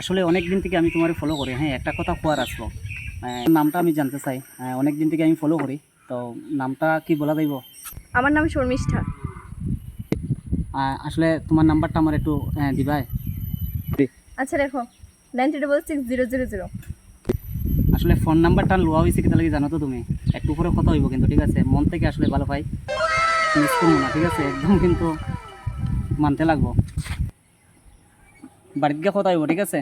আসলে অনেক দিন থেকে আমি তোমার ফলো করি। হ্যাঁ একটা কথা কোয়ার আসলো। নামটা আমি জানতে চাই। অনেক দিন থেকে আমি ফলো করি। তো নামটা কি বলা যাইব? আমার নাম শর্মিষ্ঠা। আসলে তোমার নাম্বারটা আমার একটু দিবাই। আচ্ছা দেখো। Nine three double six zero zero zero আসলে ফোন নাম্বারটা লোয়া হয়েছে কি তাহলে জানো তো তুমি? একটু পরে কথা হইব কিন্তু ঠিক আছে? মন থেকে আসলে ভালো পাই। মিস করব না ঠিক আছে? একদম কিন্তু মানতে লাগবো। বাড়িতে গিয়ে কথা হইব ঠিক আছে?